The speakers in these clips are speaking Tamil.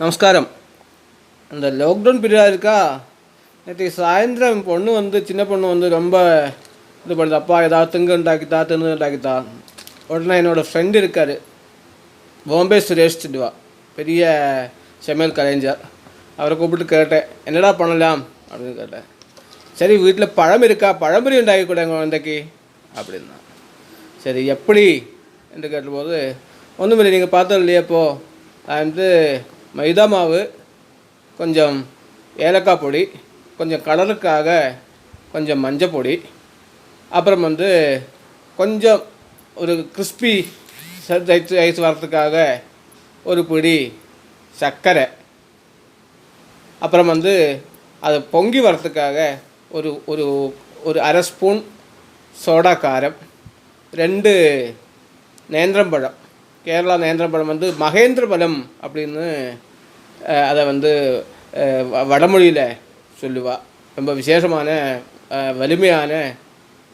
நமஸ்காரம். இந்த லாக்டவுன் பீரியடாக இருக்கா? நேற்று சாயந்தரம் பொண்ணு வந்து சின்ன பொண்ணு வந்து ரொம்ப இது பண்ணுது. அப்பா ஏதாவது திங்கு உண்டாக்கித்தா தின்னு உண்டாக்கித்தா. உடனே என்னோடய ஃப்ரெண்டு இருக்கார். பாம்பே சுரேஷ் சிட்டுவா பெரிய சமையல் கலைஞர். அவரை கூப்பிட்டு கேட்டேன் என்னடா பண்ணலாம்? அப்படின்னு கேட்டேன். சரி வீட்டில் பழம் இருக்கா? பழம்பொரி உண்டாக்கி கொடுங்க குழந்தைக்கு. அப்படின்னா சரி எப்படி? என்று கேட்டபோது ஒன்றுமில்லை நீங்கள் பார்த்தோம் இல்லையா இப்போ அது வந்து மைதா மாவு கொஞ்சம் ஏலக்காய் பொடி கொஞ்சம் கலருக்காக கொஞ்சம் மஞ்சள் பொடி அப்புறம் வந்து கொஞ்சம் ஒரு கிறிஸ்பி ஐஸ் ரைஸ் வரத்துக்காக ஒரு பிடி சர்க்கரை அப்புறம் வந்து அது பொங்கி வரத்துக்காக ஒரு ஒரு ஒரு அரை ஸ்பூன் சோடா காரம் ரெண்டு நேந்திரம்பழம் கேரளா நேந்திரபலம் வந்து மகேந்திரபலம் அப்படின்னு அதை வந்து வடமொழியில் சொல்லுவா. ரொம்ப விசேஷமான வலிமையான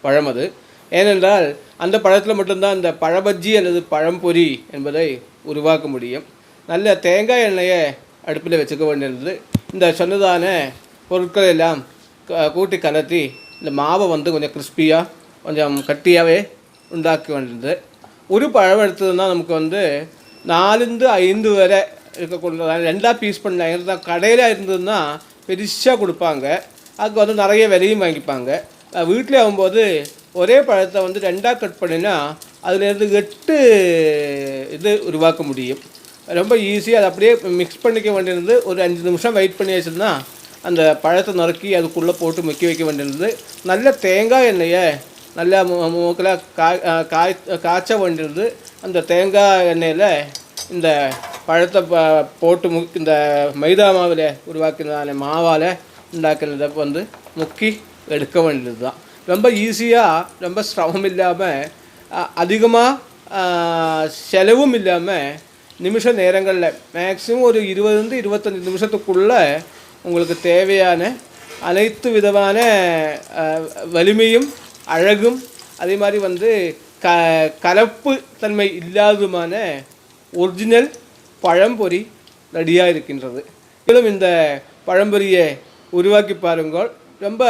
பழம் அது. ஏனென்றால் அந்த பழத்தில் மட்டும்தான் இந்த பழபஜ்ஜி அல்லது பழம்பொரி என்பதை உருவாக்க முடியும். நல்ல தேங்காய் எண்ணெயை அடுப்பில் வச்சுக்க வேண்டியிருந்தது. இந்த சொன்னதான பொருட்களை எல்லாம் கூட்டி கலத்தி இந்த மாவை வந்து கொஞ்சம் கிறிஸ்பியாக கொஞ்சம் கட்டியாகவே உண்டாக்க வேண்டியது ஒரு பழம் எடுத்ததுன்னா நமக்கு வந்து நாலுந்து ஐந்து வரை இருக்கக்கூடியது ரெண்டாக பீஸ் பண்ணாங்க கடையில் இருந்ததுன்னா பெருசாக கொடுப்பாங்க அதுக்கு வந்து நிறைய விலையும் வாங்கிப்பாங்க வீட்டில் ஆகும்போது ஒரே பழத்தை வந்து ரெண்டாக கட் பண்ணினா அதுலேருந்து எட்டு இது உருவாக்க முடியும் ரொம்ப ஈஸியாக அதை அப்படியே மிக்ஸ் பண்ணிக்க வேண்டியிருந்து ஒரு அஞ்சு நிமிஷம் வெயிட் பண்ணி வச்சுருந்தா அந்த பழத்தை நறுக்கி அதுக்குள்ளே போட்டு முக்கி வைக்க வேண்டியிருந்தது நல்ல தேங்காய் எண்ணெயை நல்லா மூக்கில் காய் காய் காய்ச்ச வேண்டியது அந்த தேங்காய் எண்ணெயில் இந்த பழத்தை போட்டு மு இந்த மைதா மாவில் உருவாக்கினதான மாவால் உண்டாக்குறத வந்து முக்கி எடுக்க வேண்டியது தான் ரொம்ப ஈஸியாக ரொம்ப சிரமம் இல்லாமல் அதிகமாக செலவும் இல்லாமல் நிமிஷ நேரங்களில் மேக்ஸிமம் ஒரு இருபதுலேருந்து இருபத்தஞ்சி நிமிஷத்துக்குள்ளே உங்களுக்கு தேவையான அனைத்து விதமான வலிமையும் அழகும் அதே மாதிரி வந்து க கலப்பு தன்மை இல்லாததுமான ஒரிஜினல் பழம்பொரி ரெடியாக இருக்கின்றது. மேலும் இந்த பழம்பொரியை உருவாக்கி பாருங்கள். ரொம்ப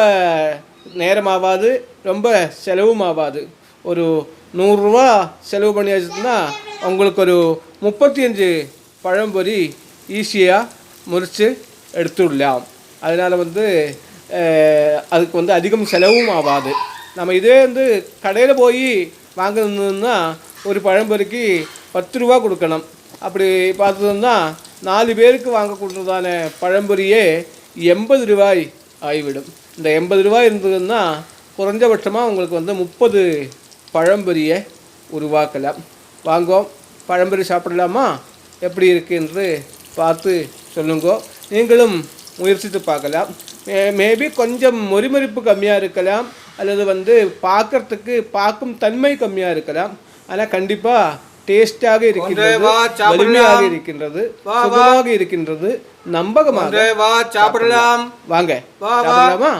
நேரமாகாது ரொம்ப செலவும் ஆகாது ஒரு நூறுரூவா செலவு பண்ணி உங்களுக்கு ஒரு முப்பத்தி அஞ்சு பழம்பொரி ஈஸியாக முறித்து எடுத்துடலாம். அதனால் வந்து அதுக்கு வந்து அதிகம் செலவும் ஆகாது நம்ம இதே வந்து கடையில் போய் வாங்கணுன்னா ஒரு பழம்பொரிக்கு பத்து ரூபா கொடுக்கணும். அப்படி பார்த்தோம்னா நாலு பேருக்கு வாங்கக்கூடியதான பழம்பொரியே எண்பது ரூபாய் ஆகிவிடும் இந்த எண்பது ரூபாய் இருந்ததுன்னா குறைஞ்சபட்சமாக உங்களுக்கு வந்து முப்பது பழம்பொரியை உருவாக்கலாம். வாங்கோம் பழம்பொரி சாப்பிடலாமா? எப்படி இருக்கு என்று பார்த்து சொல்லுங்க. நீங்களும் முயற்சித்து பார்க்கலாம். மேபி கொஞ்சம் மொறிமொறிப்பு கம்மியாக இருக்கலாம். அல்லது வந்து பார்க்கறதுக்கு பார்க்கும் தன்மை கம்மியாக இருக்கலாம். ஆனால் கண்டிப்பாக டேஸ்டாக இருக்கின்றது. வலிமையாக இருக்கின்றது சுகமாக இருக்கின்றது நம்பகமாக. வாங்க. சாப்பிடலாமா?